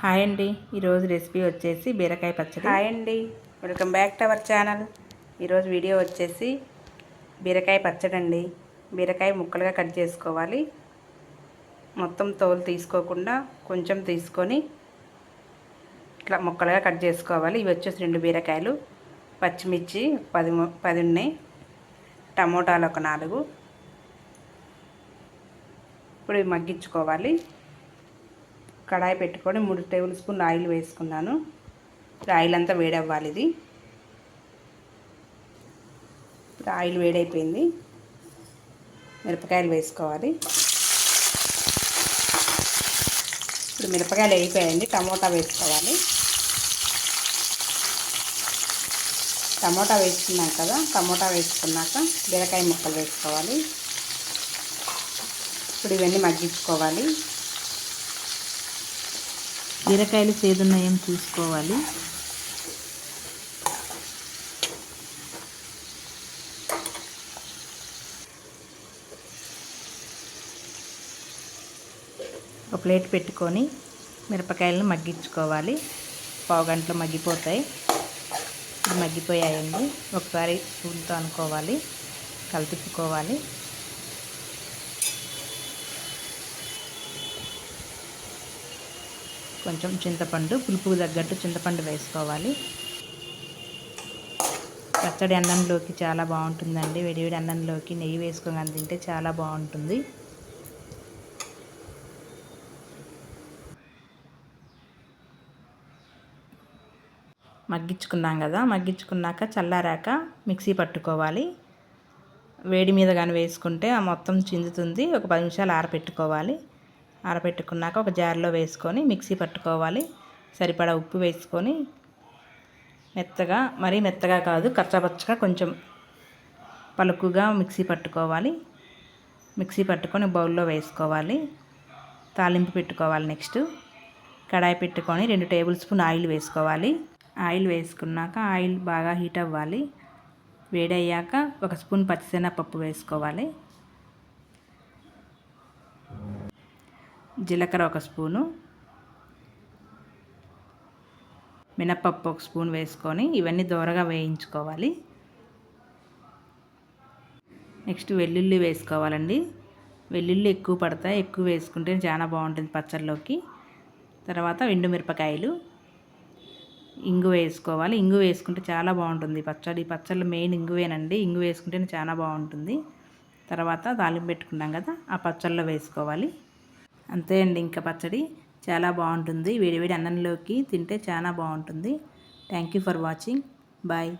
Hi అండి. ఈరోజు recipe వచ్చేసి బీరకాయ పచ్చడి. హాయ్ అండి. Welcome back to our channel. ఈరోజు వీడియో వచ్చేసి బీరకాయ పచ్చడి అండి. బీరకాయ ముక్కలుగా కట్ చేసుకోవాలి. మొత్తం తోలు తీసుకోకుండా కొంచెం తీసుకొని ఇట్లా ముక్కలుగా కట్ చేసుకోవాలి. ఇవి వచ్చేసి రెండు బీరకాయలు. పచ్చిమిర్చి పది పది ఉన్నాయి. టమోటాలు ఒక నాలుగు. ఇప్పుడు ఇవి మగ్గించుకోవాలి. కడాయి పెట్టుకొని మూడు టేబుల్ స్పూన్ ఆయిల్ వేసుకున్నాను. ఇప్పుడు ఆయిల్ అంతా వేడవ్వాలి ఇది. ఇప్పుడు ఆయిల్ వేడైపోయింది. మిరపకాయలు వేసుకోవాలి. ఇప్పుడు మిరపకాయలు వేయిపోయాయండి టమోటా వేసుకోవాలి. టమోటా వేసుకున్నాం కదా టమోటా వేసుకున్నాక బీరకాయ ముక్కలు వేసుకోవాలి. ఇప్పుడు ఇవన్నీ మగ్గించుకోవాలి. బీరకాయలు సేదున్నాయేం చూసుకోవాలి. ఒక ప్లేట్ పెట్టుకొని మిరపకాయలను మగ్గించుకోవాలి. పావు గంటలో మగ్గిపోతాయి. మగ్గిపోయాయండి. ఒకసారి స్పూన్తో అనుకోవాలి. కలిపిపుకోవాలి కొంచెం చింతపండు పులుపుకు తగ్గట్టు చింతపండు వేసుకోవాలి. పచ్చడి అన్నంలోకి చాలా బాగుంటుందండి. వేడివేడి అన్నంలోకి నెయ్యి వేసుకొని తింటే చాలా బాగుంటుంది. మగ్గించుకున్నాం కదా మగ్గించుకున్నాక చల్లారాక మిక్సీ పట్టుకోవాలి. వేడి మీద కానీ వేసుకుంటే ఆ మొత్తం చిందుతుంది. ఒక పది నిమిషాలు ఆరపెట్టుకోవాలి. ఆరబెట్టుకున్నాక ఒక జార్లో వేసుకొని మిక్సీ పట్టుకోవాలి. సరిపడా ఉప్పు వేసుకొని మెత్తగా మరీ మెత్తగా కాదు కచ్చపచ్చగా కొంచెం పలుకుగా మిక్సీ పట్టుకోవాలి. మిక్సీ పట్టుకొని బౌల్లో వేసుకోవాలి. తాలింపు పెట్టుకోవాలి నెక్స్ట్. కడాయి పెట్టుకొని రెండు టేబుల్ స్పూన్ ఆయిల్ వేసుకోవాలి. ఆయిల్ వేసుకున్నాక ఆయిల్ బాగా హీట్ అవ్వాలి. వేడయ్యాక ఒక స్పూన్ పచ్చిశనగపప్పు వేసుకోవాలి. జీలకర్ర ఒక స్పూను. మినప్పప్పు ఒక స్పూన్ వేసుకొని ఇవన్నీ దోరగా వేయించుకోవాలి. నెక్స్ట్ వెల్లుల్లి వేసుకోవాలండి. వెల్లుల్లి ఎక్కువ పడతాయి ఎక్కువ వేసుకుంటే చాలా బాగుంటుంది పచ్చళ్ళలోకి. తర్వాత ఎండు మిరపకాయలు. ఇంగు వేసుకోవాలి. ఇంగు వేసుకుంటే చాలా బాగుంటుంది పచ్చడి. పచ్చళ్ళు మెయిన్ ఇంగువేనండి. ఇంగు వేసుకుంటే చాలా బాగుంటుంది. తర్వాత తాలింపు పెట్టుకున్నాం కదా ఆ పచ్చళ్ళలో వేసుకోవాలి. అంతే అండి ఇంకా పచ్చడి చాలా బాగుంటుంది. వేడివేడి అన్నంలోకి తింటే చాలా బాగుంటుంది. Thank you for watching bye